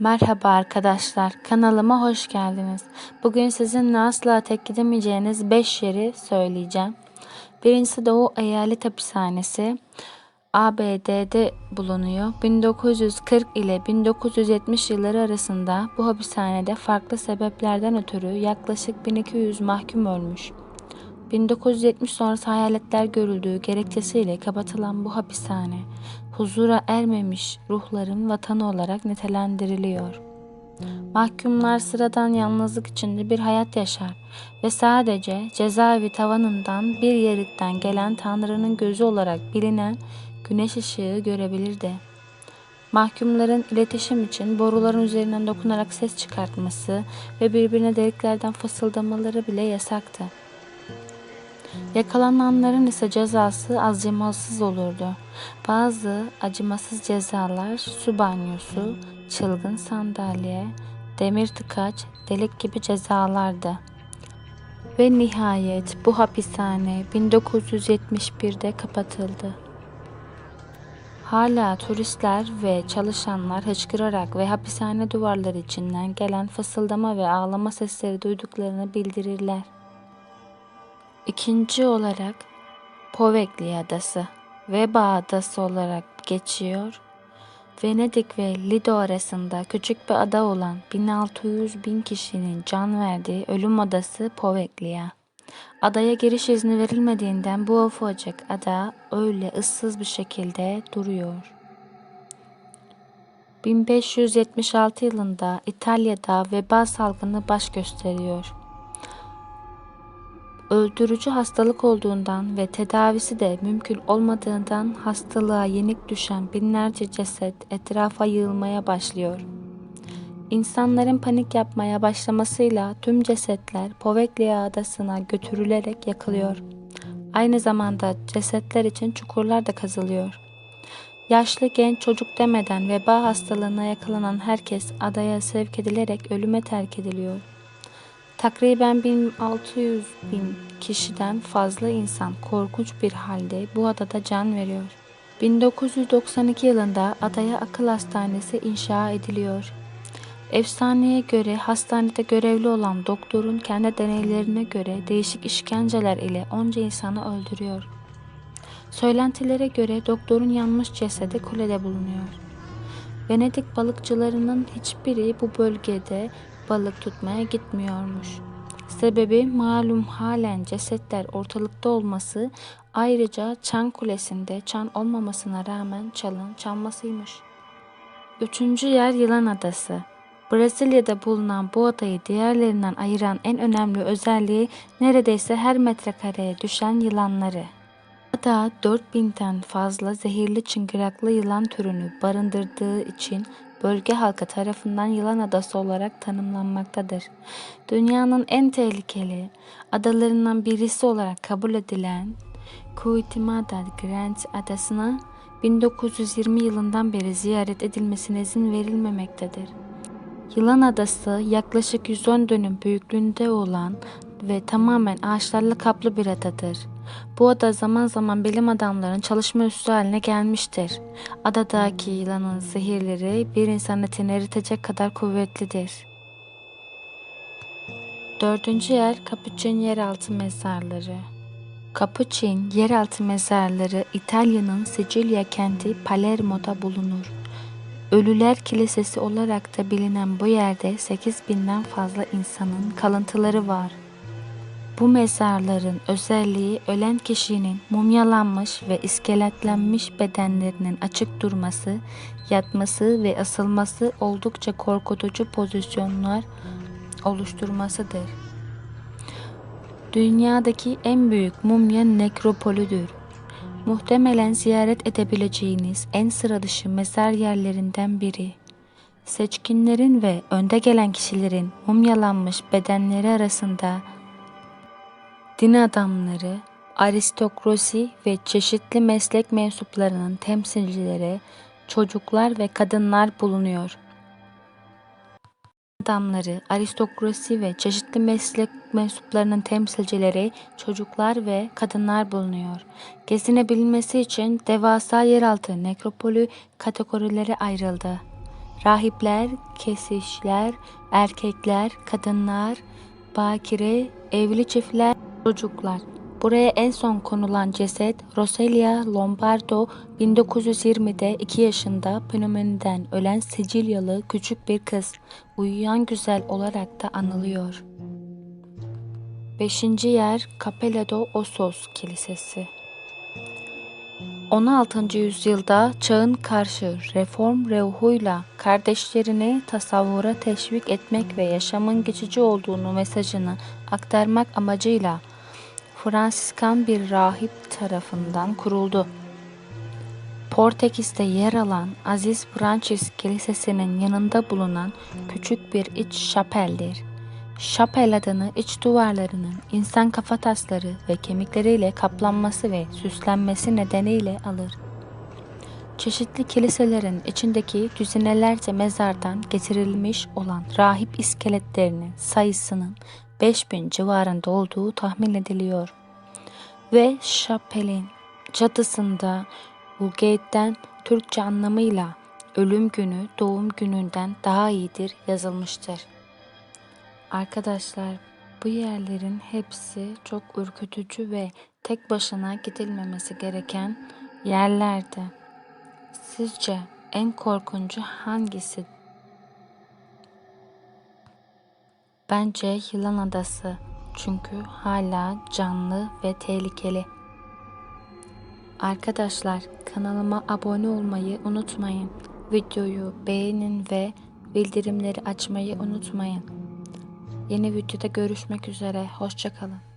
Merhaba arkadaşlar, kanalıma hoş geldiniz. Bugün sizinle asla tek gidemeyeceğiniz 5 yeri söyleyeceğim. Birincisi Doğu Eyalet Hapishanesi. ABD'de bulunuyor. 1940 ile 1970 yılları arasında bu hapishanede farklı sebeplerden ötürü yaklaşık 1200 mahkum ölmüş. 1970 sonrası hayaletler görüldüğü gerekçesiyle kapatılan bu hapishane, huzura ermemiş ruhların vatanı olarak nitelendiriliyor. Mahkumlar sıradan yalnızlık içinde bir hayat yaşar ve sadece cezaevi tavanından bir yeritten gelen Tanrı'nın gözü olarak bilinen güneş ışığı görebilirdi. Mahkumların iletişim için boruların üzerinden dokunarak ses çıkartması ve birbirine deliklerden fısıldamaları bile yasaktı. Yakalananların ise cezası acımasız olurdu. Bazı acımasız cezalar su banyosu, çılgın sandalye, demir tıkaç, delik gibi cezalardı. Ve nihayet bu hapishane 1971'de kapatıldı. Hala turistler ve çalışanlar hıçkırarak ve hapishane duvarları içinden gelen fısıldama ve ağlama sesleri duyduklarını bildirirler. İkinci olarak Povegli Adası Veba Adası olarak geçiyor. Venedik ve Lido arasında küçük bir ada olan 1600 bin kişinin can verdiği ölüm adası Poveglia. Adaya giriş izni verilmediğinden bu ufacık ada öyle ıssız bir şekilde duruyor. 1576 yılında İtalya'da veba salgını baş gösteriyor öldürücü hastalık olduğundan ve tedavisi de mümkün olmadığından hastalığa yenik düşen binlerce ceset etrafa yığılmaya başlıyor. İnsanların panik yapmaya başlamasıyla tüm cesetler Poveglia adasına götürülerek yakılıyor. Aynı zamanda cesetler için çukurlar da kazılıyor. Yaşlı genç çocuk demeden veba hastalığına yakalanan herkes adaya sevk edilerek ölüme terk ediliyor. Takriben 1600 bin kişiden fazla insan korkunç bir halde bu adada can veriyor. 1992 yılında adaya akıl hastanesi inşa ediliyor. Efsaneye göre hastanede görevli olan doktorun kendi deneylerine göre değişik işkenceler ile onca insanı öldürüyor. Söylentilere göre doktorun yanmış cesedi kulede bulunuyor. Venedik balıkçılarının hiçbiri bu bölgede balık tutmaya gitmiyormuş. Sebebi malum halen cesetler ortalıkta olması ayrıca çan kulesinde çan olmamasına rağmen çalın çalmasıymış. Üçüncü yer Yılan Adası. Brezilya'da bulunan bu adayı diğerlerinden ayıran en önemli özelliği neredeyse her metrekareye düşen yılanları. Ada 4000'den fazla zehirli çıngıraklı yılan türünü barındırdığı için bölge halkı tarafından yılan adası olarak tanımlanmaktadır. Dünyanın en tehlikeli adalarından birisi olarak kabul edilen Kuitimada Grand adasına 1920 yılından beri ziyaret edilmesine izin verilmemektedir. Yılan Adası yaklaşık 110 dönüm büyüklüğünde olan ve tamamen ağaçlarla kaplı bir adadır. Bu ada zaman zaman bilim adamlarının çalışma üssü haline gelmiştir. Adadaki yılanın zehirleri bir insan etini eritecek kadar kuvvetlidir. Dördüncü yer Capuchin Yeraltı Mezarları. Capuchin Yeraltı Mezarları İtalya'nın Sicilya kenti Palermo'da bulunur. Ölüler Kilisesi olarak da bilinen bu yerde 8000'den fazla insanın kalıntıları var. Bu mezarların özelliği ölen kişinin mumyalanmış ve iskeletlenmiş bedenlerinin açık durması, yatması ve asılması oldukça korkutucu pozisyonlar oluşturmasıdır. Dünyadaki en büyük mumya nekropolüdür. Muhtemelen ziyaret edebileceğiniz en sıra dışı mezar yerlerinden biri. Seçkinlerin ve önde gelen kişilerin mumyalanmış bedenleri arasında din adamları, aristokrasi ve çeşitli meslek mensuplarının temsilcileri, çocuklar ve kadınlar bulunuyor. Adamları, aristokrasi ve çeşitli meslek mensuplarının temsilcileri, çocuklar ve kadınlar bulunuyor. Gezinebilmesi için devasa yeraltı nekropolü kategorileri ayrıldı. Rahipler, kesişler, erkekler, kadınlar, bakire, evli çiftler, çocuklar. Buraya en son konulan ceset Roselia Lombardo 1920'de 2 yaşında pnömoniden ölen Sicilyalı küçük bir kız. Uyuyan güzel olarak da anılıyor. Beşinci yer Capella do Ossos Kilisesi. 16. yüzyılda çağın karşı reform ruhuyla kardeşlerini tasavvura teşvik etmek ve yaşamın geçici olduğunu mesajını aktarmak amacıyla Fransiskan bir rahip tarafından kuruldu. Portekiz'de yer alan Aziz Francis Kilisesi'nin yanında bulunan küçük bir iç şapeldir. Şapel adını iç duvarlarının insan kafatasları ve kemikleriyle kaplanması ve süslenmesi nedeniyle alır. Çeşitli kiliselerin içindeki düzinelerce mezardan getirilmiş olan rahip iskeletlerinin sayısının 5000 civarında olduğu tahmin ediliyor. Ve şapelin çatısında Vulgate'den Türkçe anlamıyla ölüm günü doğum gününden daha iyidir yazılmıştır. Arkadaşlar bu yerlerin hepsi çok ürkütücü ve tek başına gidilmemesi gereken yerlerdi. Sizce en korkuncu hangisi? Bence Yılan Adası. Çünkü hala canlı ve tehlikeli. Arkadaşlar kanalıma abone olmayı unutmayın. Videoyu beğenin ve bildirimleri açmayı unutmayın. Yeni videoda görüşmek üzere. Hoşçakalın.